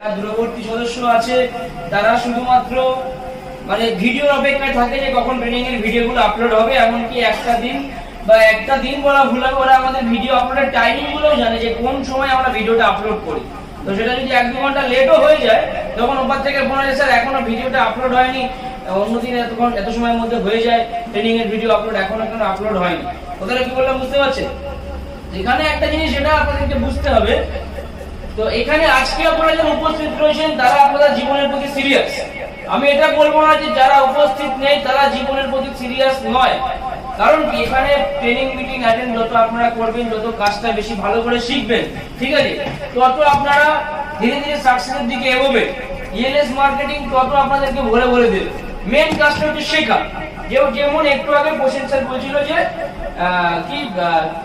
দূরবর্তী সদস্য আছে, তারা শুধুমাত্র মানে ভিডিওর অপেক্ষায় থাকে যে কখন ট্রেনিং এর ভিডিওগুলো আপলোড হবে, এমনকি একটা দিন বা একটা দিন বলা ভুল হবে, ওরা আমাদের ভিডিও আপলোডের টাইমিং গুলোও জানে যে কোন সময় আমরা ভিডিওটা আপলোড করি। তো সেটা যদি এক দু ঘণ্টা লেটও হয়ে যায়, তখন ওপার থেকে ফোন আসে স্যার, এখনও ভিডিওটা আপলোড হয়নি। অন্যদিন এতক্ষণ, এত সময়ের মধ্যে হয়ে যায় ট্রেনিং এর ভিডিও আপলোড এখনও এখনও আপলোড হয়নি? ওদের কি বললাম বুঝতে পারছেন? এখানে একটা জিনিস সেটা আপনাদেরকে বুঝতে হবে তো এখানে আজকে আপনারা যারা উপস্থিত রয়েছেন, তারা আপনাদের জীবনের প্রতি সিরিয়াস আমি এটা বলব না যে যারা উপস্থিত নেই, তারা জীবনের প্রতি সিরিয়াস নয়। কারণ এখানে ট্রেনিং মিটিং অ্যাটেন্ড যত আপনারা করবেন, যত কাজটা বেশি ভালো করে শিখবেন, ঠিক আছে? তত আপনারা ধীরে ধীরে সাকসেসের দিকে এগোবেন। ইএলএস মার্কেটিং তত আপনাদেরকে ভরে ভরে দেবে। মেন কাজটা হচ্ছে শেখা। যেমন একটু আগে কোশ্চেন স্যার বলছিল যে কি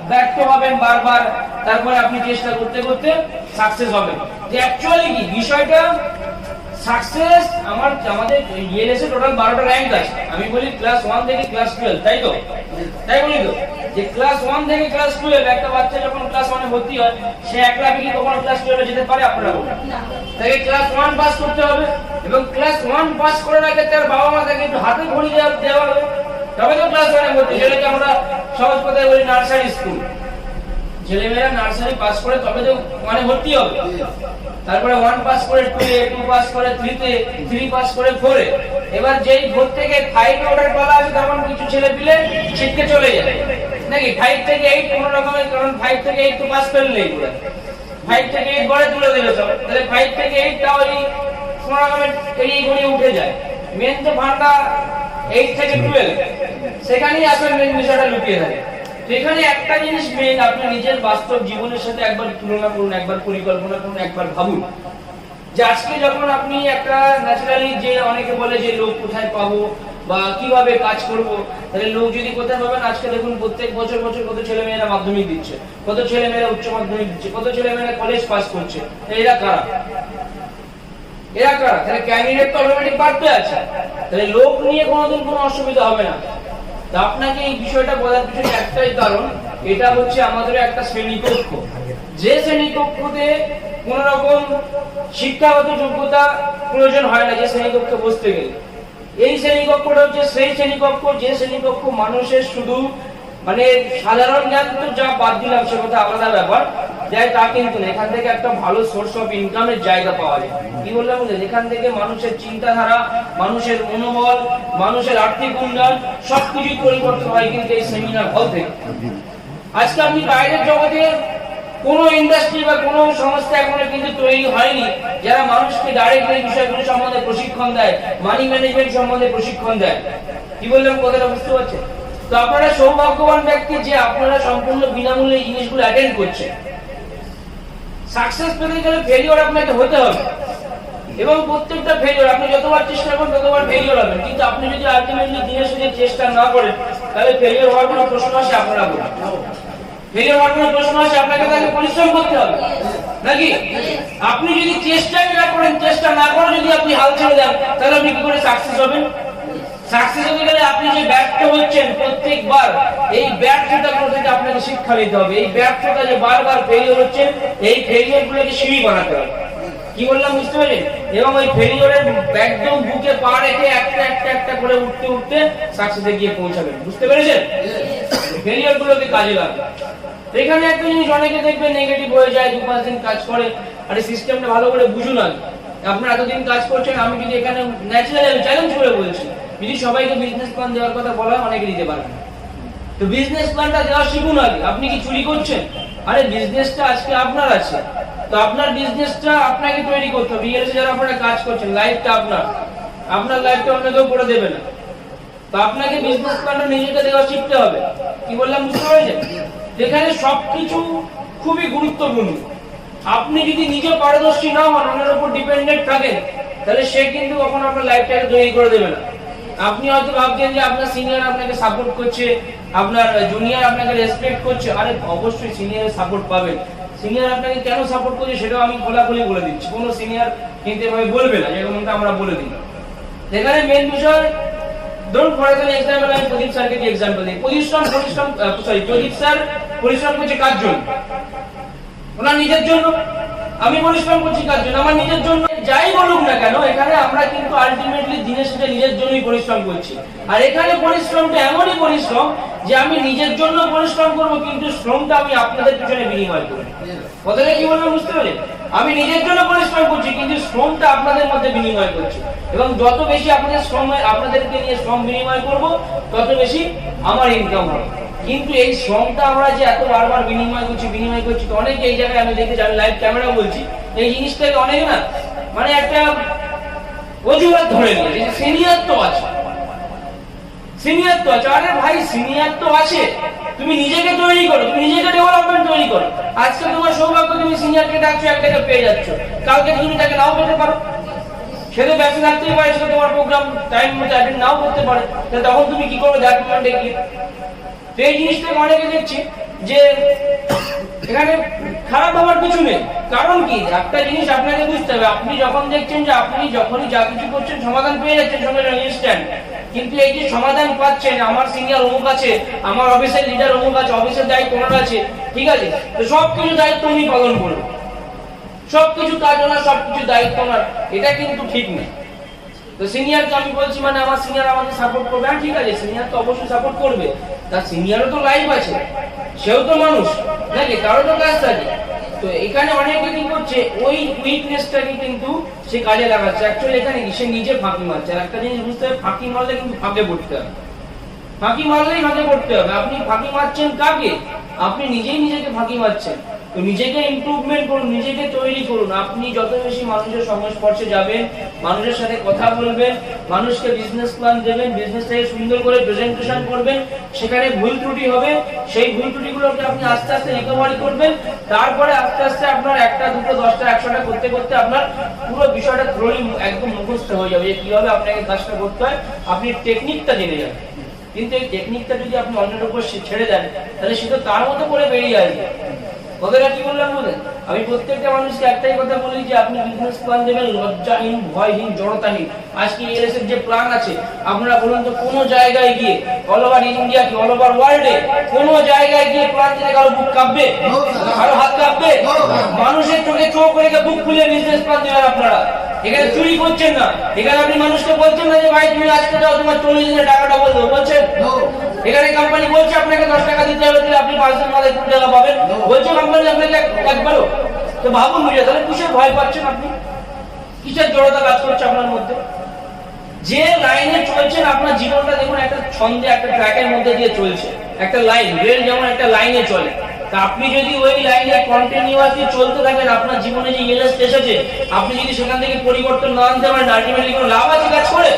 ব্যর্থ হবেন বারবার, তারপরে আপনি চেষ্টা করতে করতে সাকসেস হবেন। যে অ্যাকচুয়ালি কি, বিষয়টা সাকসেস আমার, আমাদের ইয়ে টোটাল বারোটা র্যাঙ্ক আছে। আমি বলি ক্লাস ওয়ান থেকে ক্লাস টুয়েলভ তাই তো? তাই বলি তো? যে ক্লাস ওয়ান থেকে ক্লাস টুয়েলভ একটা বাচ্চা যখন ক্লাস ওয়ানে ভর্তি হয় সে একলা কি কখনো ক্লাস টুয়েলভে যেতে পারে আপনারা তাকে ক্লাস ওয়ান পাস করতে হবে এবং ক্লাস ওয়ান পাস করার আগে তার বাবা মা তাকে একটু হাতে ঘড়ি দেওয়া দেওয়া হবে। তবে তো ক্লাস ওয়ানে ভর্তি যেটাকে আমরা সহজ কথায় বলি নার্সারি স্কুল ছেলেমেয়েরা নার্সারি পাস করে তবে তো ওয়ানে ভর্তি হবে। তারপরে ওয়ান পাস করে টু এ টু পাস করে থ্রিতে থ্রি পাস করে ফোরে এবার যেই ভোর থেকে ফাইভ অর্ডার পালা আছে তখন কিছু ছেলে পিলে ছিটকে চলে যায়। নাকি ফাইভ থেকে এইট কোনো রকমের কারণ ফাইভ থেকে এইট তো পাস করলেই পুরো ফাইভ থেকে এইট গড়ে তুলে দেবে সব। তাহলে ফাইভ থেকে এইট তাহলে কোনো রকমের এড়িয়ে গড়িয়ে উঠে যায়। মেন তো ভান্ডা এইট থেকে টুয়েলভ সেখানেই আসলে মেন বিষয়টা লুকিয়ে থাকে। তো এখানে একটা জিনিস মেন আপনি নিজের বাস্তব জীবনের সাথে একবার তুলনা করুন, একবার পরিকল্পনা করুন, একবার ভাবুন। যে আজকে যখন আপনি একটা ন্যাচারালি যে অনেকে বলে যে লোক কোথায় পাবো বা কীভাবে কাজ করব? তাহলে লোক যদি কোথায় পাবেন আজকে দেখুন প্রত্যেক বছর বছর কত ছেলে মেয়েরা মাধ্যমিক দিচ্ছে, কত ছেলে মেয়েরা উচ্চ মাধ্যমিক দিচ্ছে, কত ছেলে মেয়েরা কলেজ পাস করছে এরা কারা? এরা কারা? তাহলে ক্যান্ডিডেট তো অটোমেটিক বাড়তে আছে। তাহলে লোক নিয়ে কোনোদিন কোনো অসুবিধা হবে না। তা আপনাকে এই বিষয়টা বলার পিছনে একটাই কারণ, এটা হচ্ছে আমাদের একটা শ্রেণীকক্ষ। যে শ্রেণীকক্ষতে কোন রকম শিক্ষাগত যোগ্যতা প্রয়োজন হয় না, যে শ্রেণীকক্ষে বসতে গেলে। এই শ্রেণীকক্ষটা হচ্ছে সেই শ্রেণীকক্ষ, যে শ্রেণীকক্ষ মানুষের শুধু মানে সাধারণ জ্ঞান তো যা বাদ দিলাম সে কথা আলাদা ব্যাপার। যাই তা কিন্তু না, এখান থেকে একটা ভালো সোর্স অফ ইনকামের জায়গা পাওয়া যায়। কি বললাম বুঝলেন এখান থেকে মানুষের চিন্তাধারা, মানুষের মনোবল, মানুষের আর্থিক উন্নয়ন সবকিছু পরিবর্তন হয় কিন্তু এই সেমিনার হল থেকে। আজকে আপনি বাইরের জগতে কোন ইন্ডাস্ট্রি বা কোন সংস্থা এখনও কিন্তু তৈরি হয়নি। যারা মানুষকে ডাইরেক্ট বিষয়গুলো সম্বন্ধে প্রশিক্ষণ দেয় মানি ম্যানেজমেন্ট সম্বন্ধে প্রশিক্ষণ দেয়। কি বললাম, কথাটা বুঝতে পারছেন? তো আপনারা সৌভাগ্যবান ব্যক্তি যে আপনারা সম্পূর্ণ বিনামূল্যে জিনিসগুলো অ্যাটেন্ড করছেন। সাকসেস পেতে গেলে ফেলিওর আপনাকে হতে হবে। এবং প্রত্যেকটা ফেলিওর আপনি যতবার চেষ্টা করবেন, ততবার ফেলিওর হবেন কিন্তু আপনি যদি আলটিমেটলি দিনের শেষে চেষ্টা না করেন, তাহলে ফেলিওর হওয়ার কোনো প্রশ্ন আসে আপনারা বলুন আপনি যদি না করেন, চেষ্টা না করে যদি আপনি হাল ছেড়ে দেন, তাহলে আপনি কি করে সাকসেস হবেন? সাকসেস হতে গেলে আপনি যে ব্যর্থ হচ্ছেন প্রত্যেকবার, এই ব্যর্থতা থেকে আপনাকে শিক্ষা নিতে হবে। এই ব্যর্থতা যে বারবার হচ্ছে, এই সিঁড়ি বানাতে হবে। কি বললাম, বুঝতে পারলেন এবং ওই ফেলিওরের একদম বুকে পা রেখে একটা একটা একটা করে উঠতে উঠতে সাকসেসে গিয়ে পৌঁছাবেন। বুঝতে পেরেছেন? কাজে এখানে একটা জিনিস অনেকে দেখবে নেগেটিভ হয়ে যায়, দু পাঁচ দিন কাজ করে সিস্টেমটা ভালো করে বুঝুন আগে এতদিন কাজ করছেন, আমি যদি এখানে ন্যাচারালি আমি চ্যালেঞ্জ করে বলছি, যদি সবাইকে বিজনেস প্ল্যান দেওয়ার কথা বলা অনেকে দিতে পারবে তো বিজনেস প্ল্যানটা দেওয়া শিখুন আগে। আপনি কি চুরি করছেন? আরে বিজনেসটা আজকে আপনার আছে। তো আপনার বিজনেসটা আপনাকে তৈরি করতে হবে। যারা আপনারা কাজ করছেন লাইফটা আপনার। আপনার লাইফটা অন্য কেউ করে দেবে না। আপনাকে বিজনেস প্ল্যানটা নিজেকে দেওয়া শিখতে হবে। কি বললাম, বুঝতে পেরেছেন? যেখানে সবকিছু খুবই গুরুত্বপূর্ণ। আপনি যদি নিজে পারদর্শী না হন অন্যের উপর ডিপেন্ডেন্ট থাকেন, তাহলে সে কিন্তু কখনো আপনার লাইফটাকে তৈরি করে দেবে না। আপনি হয়তো ভাবছেন যে আপনার সিনিয়র আপনাকে সাপোর্ট করছে, আপনার জুনিয়র আপনাকে রেসপেক্ট করছে। আরে, অবশ্যই সিনিয়রের সাপোর্ট পাবেন। সিনিয়র আপনাকে কেন সাপোর্ট করছে, সেটাও আমি খোলাখুলি বলে দিচ্ছি। কোনো সিনিয়র কিন্তু এভাবে বলবে না, যেরকমটা আমরা বলে দিই এখানে মেন বিষয় ধরুন ফর এক্সাম্পল আমি প্রদীপ স্যারকে যে এক্সাম্পল দিই পরিশ্রম পরিশ্রম সরি প্রদীপ স্যার পরিশ্রম করছে কার জন্য? ওনার নিজের জন্য। আমি পরিশ্রম করছি কার জন্য? আমার নিজের জন্য। যাই বলুক না কেন, এখানে আমরা কিন্তু আলটিমেটলি নিজের জন্যই পরিশ্রম করছি। আর এখানে পরিশ্রমটা এমনই পরিশ্রম যে আমি নিজের জন্য পরিশ্রম করব, কিন্তু শ্রমটা আমি আপনাদের পিছনে বিনিময় করব। কথাটা কি বলবেন বুঝতে পারলেন আমি নিজের জন্য পরিশ্রম করছি, কিন্তু শ্রমটা আপনাদের মধ্যে বিনিময় করছি। এবং যত বেশি আপনাদের শ্রম আপনাদেরকে নিয়ে শ্রম বিনিময় করব, তত বেশি আমার ইনকাম হবে। কিন্তু এই শ্রমটা আমরা যে এত বারবার বিনিময় করছি বিনিময় করছি, তো অনেকে এই জায়গায় আমি দেখেছি, আমি লাইভ ক্যামেরা বলছি, এই জিনিসটাকে অনেক না মানে একটা অজুহাত ধরে নিয়েছে সিনিয়র তো আছে। সিনিয়র তো আছে, আরে ভাই সিনিয়র তো আছে। তুমি নিজেকে তৈরি করো, তুমি নিজেকে ডেভেলপমেন্ট তৈরি করো। আজকে তোমার সৌভাগ্য, তুমি সিনিয়রকে ডাকছো, একটাকে পেয়ে যাচ্ছ। কালকে তুমি তাকে নাও পেতে পারো সে তো ব্যস্ত থাকতেই পারে সে তোমার প্রোগ্রাম টাইম মতো অ্যাটেন্ড নাও করতে পারে। তো তখন তুমি কি করবে? দ্যাট মোমেন্টে গিয়ে তো এই জিনিসটাকে অনেকে দেখছি যে এখানে খারাপ হওয়ার কিছু নেই। কারণ কি? একটা জিনিস আপনাকে বুঝতে হবে। আপনি যখন দেখছেন যে আপনি যখনই যা কিছু করছেন, সমাধান পেয়ে যাচ্ছেন সঙ্গে ইনস্ট্যান্ট কিন্তু এই যে সমাধান পাচ্ছেন, আমার সিনিয়র অমুক আছে, আমার অফিসের লিডার অমুক আছে অফিসের দায়িত্ব ওনার আছে, ঠিক আছে? তো সব কিছু দায়িত্ব উনি পালন করবেন। সবকিছু কাজ ওনার সবকিছু দায়িত্ব ওনার এটা কিন্তু ঠিক নেই তো সিনিয়রকে আমি বলছি মানে আমার সিনিয়র আমাকে সাপোর্ট করবে? হ্যাঁ ঠিক আছে সিনিয়র তো অবশ্যই সাপোর্ট করবে। তার সিনিয়রও তো লাইফ আছে। সেও তো মানুষ। নাকি? কারও তো কাজ থাকে তো এখানে অনেকে কি করছে, ওই উইকনেসটাকে কিন্তু সে কাজে লাগাচ্ছে। অ্যাকচুয়ালি এখানে সে নিজে ফাঁকি মারছে। আর একটা জিনিস বুঝতে হবে, ফাঁকি মারলে কিন্তু ফাঁকে পড়তে হবে। ফাঁকি মারলেই ফাঁকে পড়তে হবে। আপনি ফাঁকি মারছেন কাকে? আপনি নিজেই নিজেকে ফাঁকি মারছেন। তো নিজেকে ইমপ্রুভমেন্ট করুন, নিজেকে তৈরি করুন। আপনি যত বেশি মানুষের সংস্পর্শে যাবেন, মানুষের সাথে কথা বলবেন, মানুষকে বিজনেস প্ল্যান দেবেন বিজনেসটাকে সুন্দর করে প্রেজেন্টেশন করবেন, সেখানে ভুল ত্রুটি হবে, সেই ভুল ত্রুটিগুলোকে আপনি আস্তে আস্তে রিকভারি করবেন। তারপরে আস্তে আস্তে আপনার একটা, দুটো, দশটা, একশোটা করতে করতে আপনার পুরো বিষয়টা থ্রোলি একদম মুখস্থ হয়ে যাবে যে কীভাবে আপনাকে কাজটা করতে হয়। আপনি টেকনিকটা জেনে যাবেন কিন্তু এই টেকনিকটা যদি আপনি অন্যের উপর ছেড়ে দেন, তাহলে সে তো তার মতো করে বেরিয়ে আসবে। কথাটা কি বললাম বলেন আমি প্রত্যেকটা মানুষকে একটাই কথা বলি যে আপনি বিজনেস প্ল্যান দেবেন লজ্জাহীন ভয়হীন জড়তাহীন আজকে এলএস এর যে প্ল্যান আছে আপনারা বলুন তো কোনো জায়গায় গিয়ে অল ওভার ইন্ডিয়া কি অল ওভার ওয়ার্ল্ডে কোনো জায়গায় গিয়ে প্ল্যান দিলে কারও বুক কাঁপবে? কারও হাত কাঁপবে? মানুষের চোখে চোখ রেখে বুক খুলে বিজনেস প্ল্যান দেবেন আপনারা। এখানে চুরি করছেন না। এখানে আপনি মানুষকে বলছেন না যে ভাই তুমি আজকে যাও তোমার চল্লিশ দিনের টাকাটা বলব বলছেন এখানে কোম্পানি বলছে আপনাকে দশ টাকা দিতে হবে তাহলে আপনি পাঁচ দিন মাথায় কুড়ি টাকা পাবেন। বলছে কোম্পানি আপনাকে একবারও। তো ভাবুন বুঝে তাহলে কিসের ভয় পাচ্ছেন আপনি? কিসের জড়তা কাজ করছে আপনার মধ্যে? যে লাইনে চলছেন আপনার জীবনটা দেখুন একটা ছন্দে একটা ট্র্যাকের মধ্যে দিয়ে চলছে। একটা লাইন রেল যেমন একটা লাইনে চলে। আপনি যদি ওই লাইনে কন্টিনিউয়াসলি চলতে থাকেন, আপনার জীবনে যে ইয়েলেস এসেছে, আপনি যদি সেখান থেকে পরিবর্তন না আনতে পারেন আলটিমেটলি কোনো লাভ আছে কাজ করে?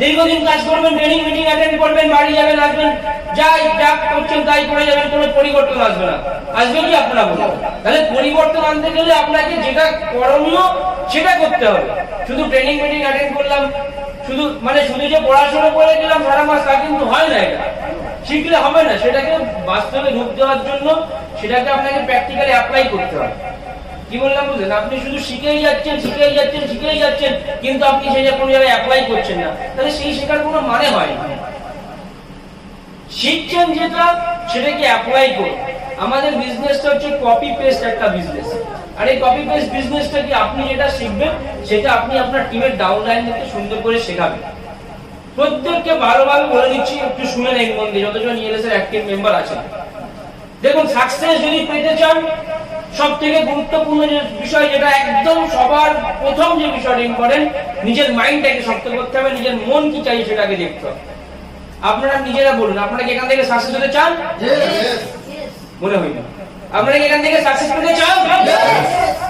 দীর্ঘদিন কাজ করবেন ট্রেনিং মিটিং অ্যাটেন্ড করবেন, বাড়ি যাবেন, আসবেন, যাই যা করছেন তাই করে যাবেন, কোনো পরিবর্তন আসবে না। আসবে কি আপনারা বলুন তাহলে পরিবর্তন আনতে গেলে আপনাকে যেটা করণীয় সেটা করতে হবে। শুধু ট্রেনিং মিটিং অ্যাটেন্ড করলাম, শুধু মানে শুধু যে পড়াশোনা করে গেলাম, সারা মাস তা কিন্তু হয় না এটা। শিখলে হবে না, সেটাকে বাস্তবে রূপ দেওয়ার জন্য সেটাকে আপনাকে প্র্যাকটিক্যালি অ্যাপ্লাই করতে হবে। কি বললাম বুঝলেন? আপনি শুধু শিখেই যাচ্ছেন শিখেই যাচ্ছেন শিখেই যাচ্ছেন, কিন্তু আপনি সেটা কোনো জায়গায় অ্যাপ্লাই করছেন না, তাহলে সেই শেখার কোনো মানে হয় না। শিখছেন যেটা, সেটাকে অ্যাপ্লাই করুন। আমাদের বিজনেসটা হচ্ছে কপি পেস্ট একটা বিজনেস আর এই কপি পেস্ট বিজনেসটা কি আপনি যেটা শিখবেন, সেটা আপনি আপনার টিমের ডাউনলাইন থেকে সুন্দর করে শেখাবেন। প্রত্যেককে ভালোভাবে বলে দিচ্ছি একটু শুনে নেন মন দিয়ে যতজন ইএলএস এর অ্যাক্টিভ মেম্বার আছেন। দেখুন সাকসেস যদি পেতে চান সব থেকে গুরুত্বপূর্ণ যে বিষয় যেটা একদম সবার প্রথম যে বিষয়টা ইম্পর্টেন্ট নিজের মাইন্ডটাকে শক্ত করতে হবে নিজের মন কি চাই সেটাকে দেখতে হবে। আপনারা নিজেরা বলুন আপনারা কি এখান থেকে সাকসেস হতে চান? মনে হয় না। আপনারা কি এখান থেকে সাকসেস পেতে চান?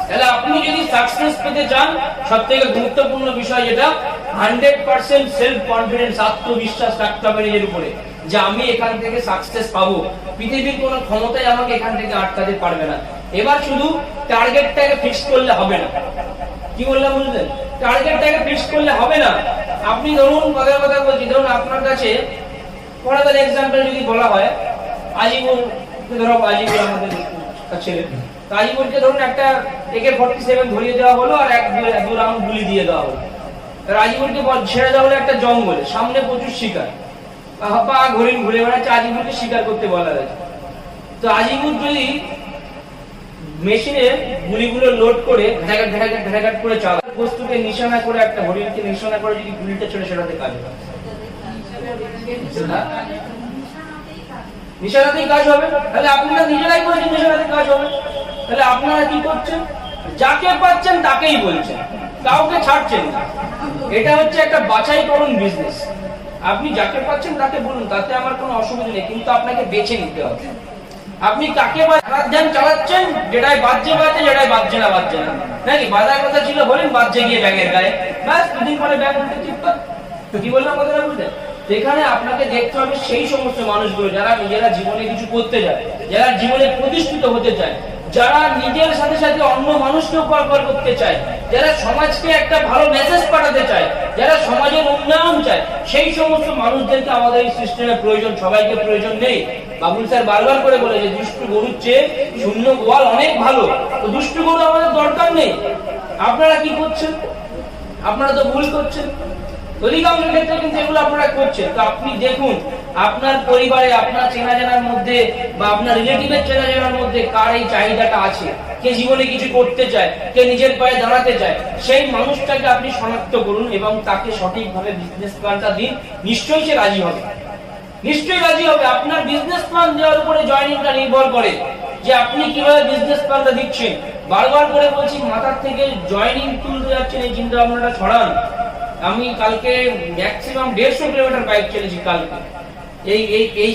তাহলে আপনি যদি সাকসেস পেতে চান সব থেকে গুরুত্বপূর্ণ বিষয় যেটা হান্ড্রেড পার্সেন্ট সেলফ কনফিডেন্স আত্মবিশ্বাস রাখতে হবে নিজের উপরে। যে আমি এখান থেকে সাকসেস পাবো। পৃথিবীর কোনো আমাকে এখান থেকে আটকাতে পারবে না। এবার শুধু টার্গেটটাকে ফিক্স করলে হবে না। কি বললাম বুঝলেন টার্গেটটাকে ফিক্স করলে হবে না। আপনি ধরুন কথার কথা বলছি। ধরুন আপনার কাছে এক্সাম্পল যদি বলা হয় আজিবুল ধরো আজিবুল আমাদের ছেলে। তো আজিবুলকে ধরুন একটা একে ফর্টি সেভেন ধরিয়ে দেওয়া হলো আর এক দু রাউন্ড গুলি দিয়ে দেওয়া হলো। আর ছেড়ে দেওয়া হলো একটা জঙ্গলে, সামনে প্রচুর শিকার। পা ঘুরে বেড়াচ্ছে শিকার করতে বলা হয়েছে। তো যদি মেশিনে গুলিগুলো লোড করে করে বস্তুকে নিশানা করে একটা হরিণকে নিশানা করে যদি গুলিটা চলে সেটাতে কাজ নিশানাতেই কাজ হবে। তাহলে আপনারা নিজেরাই বলেছেন নিশানাতে কাজ হবে। তাহলে আপনারা কি করছেন? যাকে পাচ্ছেন তাকেই বলছেন। কাউকে ছাড়ছেন এটা হচ্ছে একটা বাছাইকরণ বিজনেস আপনি যাকে পাচ্ছেন তাকে বলুন, তাতে আমার কোনো অসুবিধা নেই, কিন্তু আপনাকে বেছে নিতে হবে। আপনি কাকে ধ্যান চালাচ্ছেন, যেটাই বাজছে বাজছে, যেটাই বাজছে না বাজছে না। নাকি বাজার কথা ছিল বলেন, বাজছে গিয়ে ব্যাগের গায়ে। ব্যাস, দুদিন পরে ব্যাগ উল্টে চিপকা কি বললাম কথাটা বুঝলেন সেখানে আপনাকে দেখতে হবে সেই সমস্ত মানুষগুলো, যারা নিজেরা জীবনে কিছু করতে যায়, যারা জীবনে প্রতিষ্ঠিত হতে চায়। যারা নিজের সাথে সাথে অন্য মানুষকে উপকার করতে চায়, যারা সমাজকে একটা ভালো মেসেজ পাঠাতে চায়, যারা সমাজের উন্নয়ন চায়, সেই সমস্ত মানুষদেরকে আমাদের এই সিস্টেমের প্রয়োজন, সবাইকে প্রয়োজন নেই। বাবুল স্যার বারবার করে বলে যে, দুষ্টু গরুর চেয়ে শূন্য গোয়াল অনেক ভালো। তো দুষ্টু গরু আমাদের দরকার নেই। আপনারা কি করছেন? আপনারা তো ভুল করছেন। অধিকাংশ ক্ষেত্রে কিন্তু এগুলো আপনারা করছেন। তো আপনি দেখুন আপনার পরিবারে, আপনার চেনা জানার মধ্যে বা আপনার রিলেটিভের চেনা জানার মধ্যে কার এই চাহিদাটা আছে? কে জীবনে কিছু করতে চায়, কে নিজের পায়ে দাঁড়াতে চায়, সেই মানুষটাকে আপনি শনাক্ত করুন এবং তাকে সঠিকভাবে বিজনেস প্ল্যানটা দিন। নিশ্চয়ই সে রাজি হবে। নিশ্চয়ই রাজি হবে। আপনার বিজনেস প্ল্যান দেওয়ার উপরে জয়েনিংটা নির্ভর করে যে আপনি কীভাবে বিজনেস প্ল্যানটা দিচ্ছেন। বারবার করে বলছি মাথার থেকে জয়েনিং তুলতে যাচ্ছেন এই চিন্তা ভাবনাটা ছড়ান। আমি কালকে ম্যাক্সিমাম দেড়শো কিলোমিটার বাইক চলেছি কালকে। এই এই এই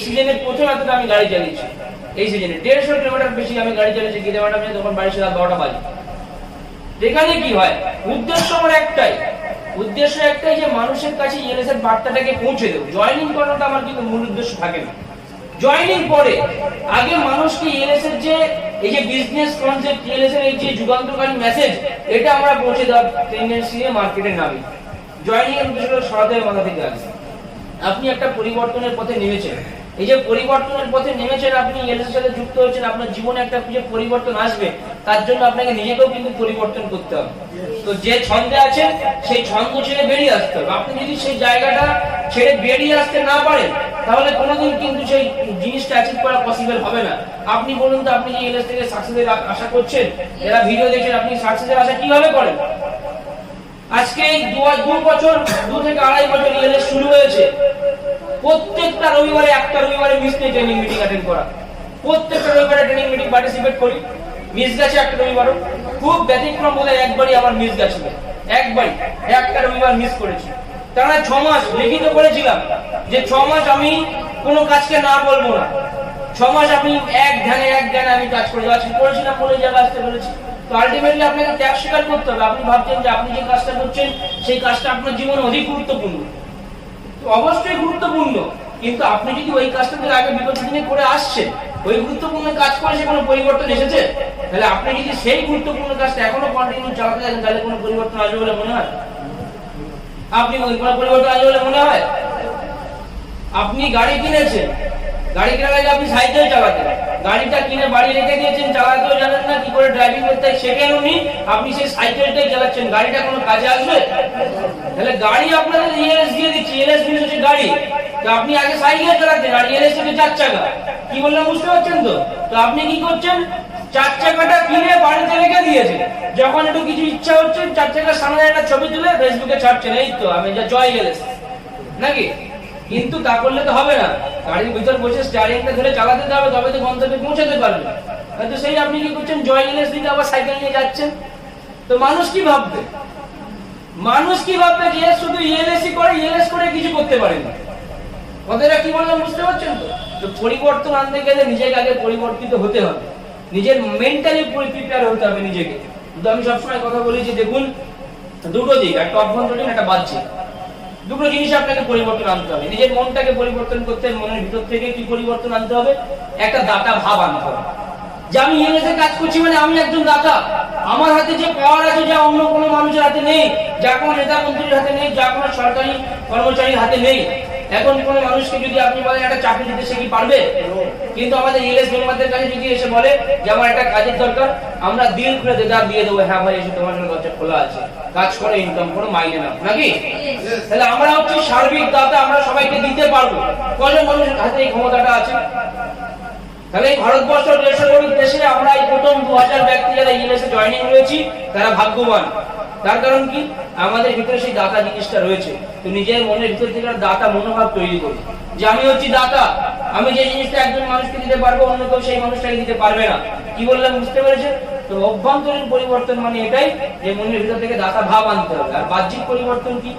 আমি গাড়ি চালিয়েছি। এই সিজনে দেড়শো কিলোমিটার বেশি আমি গাড়ি চালিয়েছি, গিয়ে ম্যাডাম তখন বাড়ি বারোটা বাজে। কি হয়? উদ্দেশ্য আমার একটাই। উদ্দেশ্য একটাই যে মানুষের কাছে বার্তাটাকে পৌঁছে দেবো। জয়েনিং করাটা আমার কিন্তু মূল উদ্দেশ্য থাকে না। জয়েনিং পরে, আগে মানুষকে ইএলএস এর যে, এই যে বিজনেস কনসেপ্ট ইএলএস এর এই যে যুগান্তকারী মেসেজ এটা আমরা পৌঁছে দেওয়ার টেন্ডেন্সি মার্কেটে নামি। জয়েনিং এর উদ্দেশ্যটা সরাতে মাথা থেকে আগে। আপনি একটা পরিবর্তনের পথে নেমেছেন। এই যে পরিবর্তনের পথে নেমেছেন, আপনি ইএলএস এর সাথে যুক্ত হচ্ছেন আপনার জীবনে একটা যে পরিবর্তন আসবে, তার জন্য আপনাকে নিজেকেও কিন্তু পরিবর্তন করতে হবে। তো যে ছন্দে আছেন, সেই ছন্দ ছেড়ে বেরিয়ে আসতে হবে। আপনি যদি সেই জায়গাটা ছেড়ে বেরিয়ে আসতে না পারেন, তাহলে কোনোদিন কিন্তু সেই জিনিসটা অ্যাচিভ করা পসিবল হবে না। আপনি বলুন তো, আপনি যে ইএলএস থেকে সাকসেসের আশা করছেন, যারা ভিডিও দেখছেন, আপনি সাকসেসের আশা কীভাবে করেন? আজকে দু বছর, দু থেকে আড়াই বছর ইএলএস শুরু হয়েছে। প্রত্যেকটা রবিবারে, একটা রবিবারে মিস নেই ট্রেনিং মিটিং অ্যাটেন্ড করা। প্রত্যেকটা রবিবারে ট্রেনিং মিটিং পার্টিসিপেট করি। মিস গেছে একটা রবিবারও। খুব ব্যতিক্রম বলে একবারই আমার মিস গেছিল। একবারই। একটা রবিবার মিস করেছি। তারা ছ মাস লিখিত করেছিলাম যে ছ মাস আমি কোনো কাজকে না বলব না। ছ মাস আমি এক ধ্যানে এক ধ্যানে আমি কাজ করে আজকে করেছিলাম বলে জায়গা আসতে পেরেছি তো আলটিমেটলি আপনাকে ত্যাগ স্বীকার করতে হবে। আপনি ভাবছেন যে আপনি যে কাজটা করছেন, সেই কাজটা আপনার জীবনে অধিক গুরুত্বপূর্ণ। অবশ্যই গুরুত্বপূর্ণ। কিন্তু আপনি যদি ওই কাজটা আগে বিগত দিনে করে আসছেন, ওই গুরুত্বপূর্ণ কাজ করে সে কোনো পরিবর্তন এসেছে? তাহলে আপনি যদি সেই গুরুত্বপূর্ণ কাজটা এখনও কন্টিনিউ চালাতে থাকেন তাহলে কোনো পরিবর্তন আসবে বলে মনে হয়? আপনি কোনো পরিবর্তন আসবে বলে মনে হয়? আপনি গাড়ি কিনেছেন। গাড়ি কেনার আগে আপনি সাইকেল চালাতেন। গাড়িটা কিনে বাড়ি রেখে দিয়েছেন, চালাতেও জানেন না, কি করে ড্রাইভিং করতে শেখেন উনি, আপনি সেই সাইকেলটাই চালাচ্ছেন, গাড়িটা কোনো কাজে আসবে? তাহলে গাড়ি আপনাদের ইএলএস দিয়ে দিচ্ছি ইএলএস জিনিস হচ্ছে গাড়ি। তো আপনি আগে সাইকেল চালাতেন, আর ইএলএস হচ্ছে চার চাকা। কি বললাম, বুঝতে পারছেন তো? তো আপনি কি করছেন? চার চাকাটা কিনে বাড়িতে রেখে দিয়েছেন। যখন একটু কিছু ইচ্ছা হচ্ছে, চার চাকার সামনে একটা ছবি তুলে ফেসবুকে ছাড়ছেন, এই তো, আমি যা জয় ইএলএস নাকি? কিন্তু তা করলে তো হবে না। গাড়ির ভিতর বসে স্টারিংটা ধরে চালাতে হবে, তবে তো গন্তব্যে পৌঁছাতে পারবে। তো সেই আপনি কি করছেন জয় ইলেস দিকে আবার সাইকেল নিয়ে যাচ্ছেন? তো মানুষ কি ভাববে? মানুষ কি ভাববে যে শুধু ইএলএসই করে ইএলএস করে কিছু করতে পারে না? কথাটা কি বললাম, বুঝতে পারছেন তো? তো পরিবর্তন আনতে গেলে নিজেকে আগে পরিবর্তিত হতে হবে। নিজের মেন্টালি প্রিপেয়ার হতে হবে নিজেকে। কিন্তু আমি সবসময় কথা বলি যে দেখুন, দুটো দিক, একটা অভ্যন্তরীণ, একটা বাহ্যিক। দুটো জিনিস আপনাকে পরিবর্তন আনতে হবে। নিজের মনটাকে পরিবর্তন করতে মনের ভিতর থেকে কি পরিবর্তন আনতে হবে? একটা দাতা ভাব আনতে হবে। যে আমি ইংরেজের কাজ করছি মানে আমি একজন দাতা। আমার হাতে যে পাওয়ার আছে, যা অন্য কোনো মানুষের হাতে নেই, যা কোনো নেতা মন্ত্রীর হাতে নেই, যা কোনো সরকারি কর্মচারীর হাতে নেই। এখন কোন মানুষকে যদি আপনি বলেন, একটা চাকরি দিতে সে কি পারবে? কিন্তু আমাদের ইংরেজ মেম্বারদের কাছে যদি এসে বলে যে, আমার একটা কাজের দরকার, আমরা দিল খুলে দেদার দিয়ে দেবো হ্যাঁ ভাই, এসে তোমার জন্য দরজা খোলা আছে। কাজ করে ইনকাম করো, মাইনে নাও। নাকি? তাহলে আমরা হচ্ছে সার্বিক দাতা, আমরা সবাইকে দিতে পারব। কজন মানুষের হাতে এই ক্ষমতাটা আছে? তাহলে ভারতবর্ষ দেশে আমরা এই প্রথম দু হাজার ব্যক্তি যারা ইংলিশে জয়েনিং রয়েছি তারা ভাগ্যবান। তার কারণ কি? আমাদের ভিতরে সেই দাতা জিনিসটা রয়েছে। তো নিজের মনের ভিতর থেকে দাতা মনোভাব তৈরি করি যে আমি হচ্ছি দাতা, আমি যে জিনিসটা একজন মানুষকে দিতে পারব, অন্য কেউ সেই মানুষটাকে দিতে পারবে না। কি বললাম, বুঝতে পেরেছে তো অভ্যন্তরীণ পরিবর্তন মানে এটাই যে মনের ভিতর থেকে দাতা ভাব আনতে হবে। আর বাহ্যিক পরিবর্তন কি?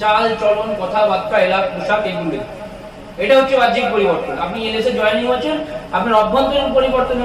চাল, চলন, কথাবার্তা, এলাক, পোশাক এগুলো এটা হচ্ছে বাহ্যিক পরিবর্তন। আপনি এলএসএ জয়েনিং হচ্ছেন আপনার অভ্যন্তরীণ পরিবর্তন